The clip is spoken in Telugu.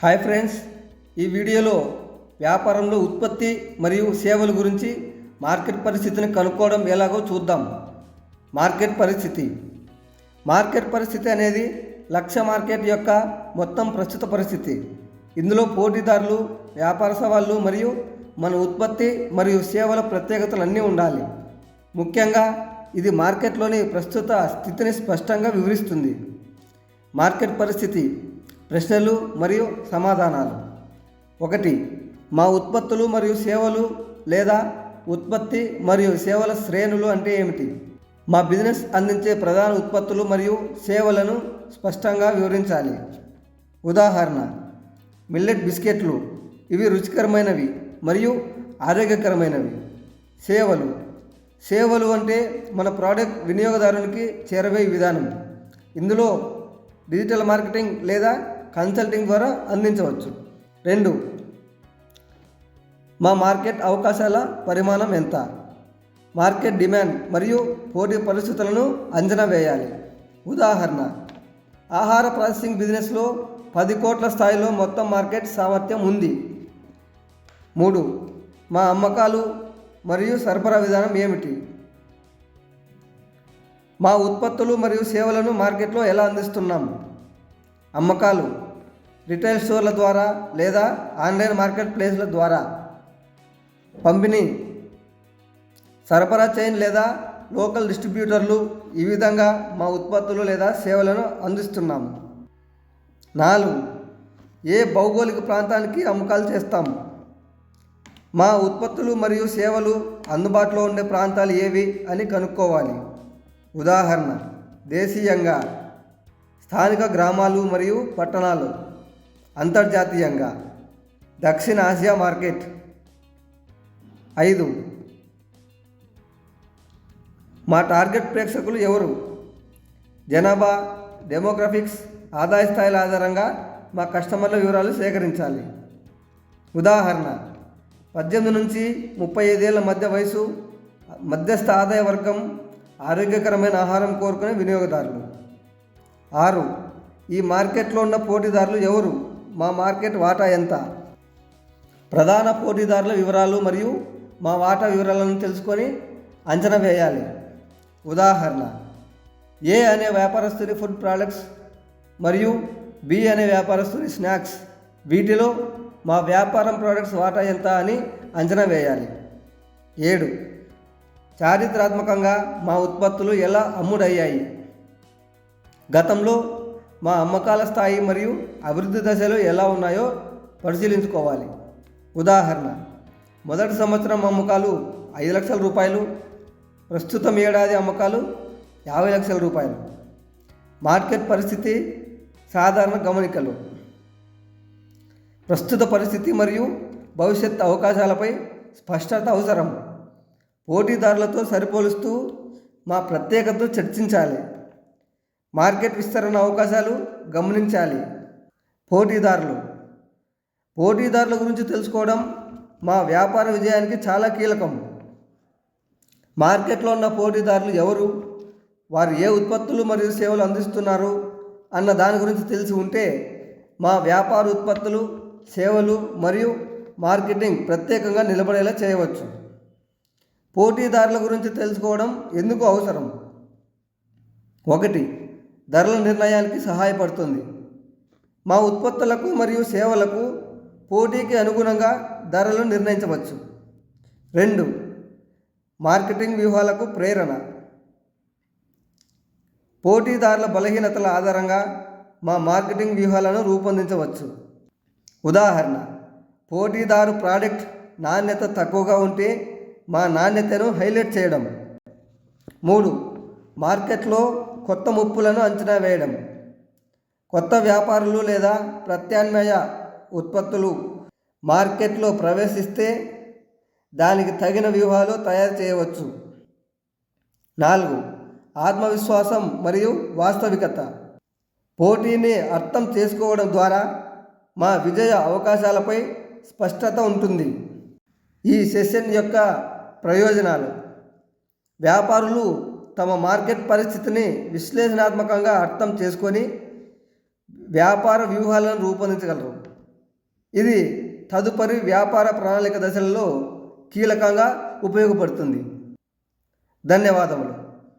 హాయ్ ఫ్రెండ్స్ ఈ వీడియోలో వ్యాపారంలో ఉత్పత్తి మరియు సేవల గురించి మార్కెట్ పరిస్థితిని కనుక్కోవడం ఎలాగో చూద్దాం. మార్కెట్ పరిస్థితి. మార్కెట్ పరిస్థితి అనేది లక్ష్య మార్కెట్ యొక్క మొత్తం ప్రస్తుత పరిస్థితి. ఇందులో పోటీదారులు వ్యాపార సవాళ్ళు మరియు మన ఉత్పత్తి మరియు సేవల ప్రత్యేకతలు అన్నీ ఉండాలి. ముఖ్యంగా ఇది మార్కెట్లోని ప్రస్తుత స్థితిని స్పష్టంగా వివరిస్తుంది. మార్కెట్ పరిస్థితి. ప్రశ్నలు మరియు సమాధానాలు. ఒకటి మా ఉత్పత్తులు మరియు సేవలు లేదా ఉత్పత్తి మరియు సేవల శ్రేణులు అంటే ఏమిటి? మా బిజినెస్ అందించే ప్రధాన ఉత్పత్తులు మరియు సేవలను స్పష్టంగా వివరించాలి. ఉదాహరణ మిల్లెట్ బిస్కెట్లు. ఇవి రుచికరమైనవి మరియు ఆరోగ్యకరమైనవి. సేవలు. సేవలు అంటే మన ప్రోడక్ట్ వినియోగదారునికి చేరవే విధానం. ఇందులో డిజిటల్ మార్కెటింగ్ లేదా కన్సల్టింగ్ ద్వారా అందించవచ్చు. రెండు మా మార్కెట్ అవకాశాల పరిమాణం ఎంత? మార్కెట్ డిమాండ్ మరియు పోటీ పరిస్థితులను అంచనా వేయాలి. ఉదాహరణ ఆహార ప్రాసెసింగ్ బిజినెస్లో పది కోట్ల స్థాయిలో మొత్తం మార్కెట్ సామర్థ్యం ఉంది. మూడు మా అమ్మకాలు మరియు సరఫరా విధానం ఏమిటి? మా ఉత్పత్తులు మరియు సేవలను మార్కెట్లో ఎలా అందిస్తున్నాం? అమ్మకాలు రిటైల్ స్టోర్ల ద్వారా లేదా ఆన్లైన్ మార్కెట్ ప్లేస్ల ద్వారా పంపిణీ సరఫరా చైన్ లేదా లోకల్ డిస్ట్రిబ్యూటర్లు ఈ విధంగా మా ఉత్పత్తులు లేదా సేవలను అందిస్తున్నాము నాలుగు ఏ భౌగోళిక ప్రాంతానికి అమ్మకాలు చేస్తాము మా ఉత్పత్తులు మరియు సేవలు అందుబాటులో ఉండే ప్రాంతాలు ఏవి అని కనుక్కోవాలి. ఉదాహరణ దేశీయంగా స్థానిక గ్రామాలు మరియు పట్టణాలు. అంతర్జాతీయంగా. దక్షిణ ఆసియా మార్కెట్. ఐదు. మా టార్గెట్ ప్రేక్షకులు ఎవరు? జనాభా డెమోగ్రఫిక్స్ ఆదాయ స్థాయిల ఆధారంగా మా కస్టమర్ల వివరాలు సేకరించాలి. ఉదాహరణ పద్దెనిమిది నుంచి ముప్పై ఐదేళ్ళ మధ్య వయసు మధ్యస్థ ఆదాయ వర్గం ఆరోగ్యకరమైన ఆహారం కోరుకునే వినియోగదారులు. ఆరు. ఈ మార్కెట్లో ఉన్న పోటీదారులు ఎవరు? మా మార్కెట్ వాటా ఎంత? ప్రధాన పోటీదారుల వివరాలు మరియు మా వాటా వివరాలను తెలుసుకొని అంచనా వేయాలి. ఉదాహరణ ఏ అనే వ్యాపారస్తుని ఫుడ్ ప్రోడక్ట్స్ మరియు బి అనే వ్యాపారస్తుని స్నాక్స్ వీటిలో మా వ్యాపారం ప్రోడక్ట్స్ వాటా ఎంత అని అంచనా వేయాలి. ఏడు. చారిత్రాత్మకంగా మా ఉత్పత్తులు ఎలా అమ్ముడయ్యాయి? గతంలో మా అమ్మకాల స్థాయి మరియు అభివృద్ధి దశలు ఎలా ఉన్నాయో పరిశీలించుకోవాలి. ఉదాహరణ మొదటి సంవత్సరం అమ్మకాలు ఐదు లక్షల రూపాయలు ప్రస్తుతం ఏడాది అమ్మకాలు యాభై లక్షల రూపాయలు. మార్కెట్ పరిస్థితి సాధారణ గమనికలు. ప్రస్తుత పరిస్థితి మరియు భవిష్యత్ అవకాశాలపై స్పష్టత అవసరం. పోటీదారులతో సరిపోలుస్తూ మా ప్రత్యేకతను చర్చించాలి. మార్కెట్ విస్తరణ అవకాశాలు గమనించాలి. పోటీదారులు. పోటీదారుల గురించి తెలుసుకోవడం మా వ్యాపార విజయానికి చాలా కీలకం. మార్కెట్లో ఉన్న పోటీదారులు ఎవరు? వారు ఏ ఉత్పత్తులు మరియు సేవలు అందిస్తున్నారు? అన్న దాని గురించి తెలిసి ఉంటే మా వ్యాపార ఉత్పత్తులు సేవలు మరియు మార్కెటింగ్ ప్రత్యేకంగా నిలబడేలా చేయవచ్చు. పోటీదారుల గురించి తెలుసుకోవడం ఎందుకు అవసరం? ఒకటి ధరల నిర్ణయానికి సహాయపడుతుంది. మా ఉత్పత్తులకు మరియు సేవలకు పోటీకి అనుగుణంగా ధరలు నిర్ణయించవచ్చు. రెండు మార్కెటింగ్ వ్యూహాలకు ప్రేరణ. పోటీదారుల బలహీనతల ఆధారంగా మా మార్కెటింగ్ వ్యూహాలను రూపొందించవచ్చు. ఉదాహరణ పోటీదారు ప్రోడక్ట్ నాణ్యత తక్కువగా ఉంటే మా నాణ్యతను హైలైట్ చేయడం. మూడు మార్కెట్లో కొత్త ముప్పులను అంచనా వేయడం. కొత్త వ్యాపారులు లేదా ప్రత్యామ్నాయ ఉత్పత్తులు మార్కెట్లో ప్రవేశిస్తే దానికి తగిన వ్యూహాలు తయారు చేయవచ్చు. నాలుగు ఆత్మవిశ్వాసం మరియు వాస్తవికత. పోటీని అర్థం చేసుకోవడం ద్వారా మా విజయ అవకాశాలపై స్పష్టత ఉంటుంది. ఈ సెషన్ యొక్క ప్రయోజనాలు. వ్యాపారులు తమ మార్కెట్ పరిస్థితిని విశ్లేషణాత్మకంగా అర్థం చేసుకొని వ్యాపార వ్యూహాలను రూపొందించగలరు. ఇది తదుపరి వ్యాపార ప్రణాళిక దశలలో కీలకంగా ఉపయోగపడుతుంది. ధన్యవాదములు.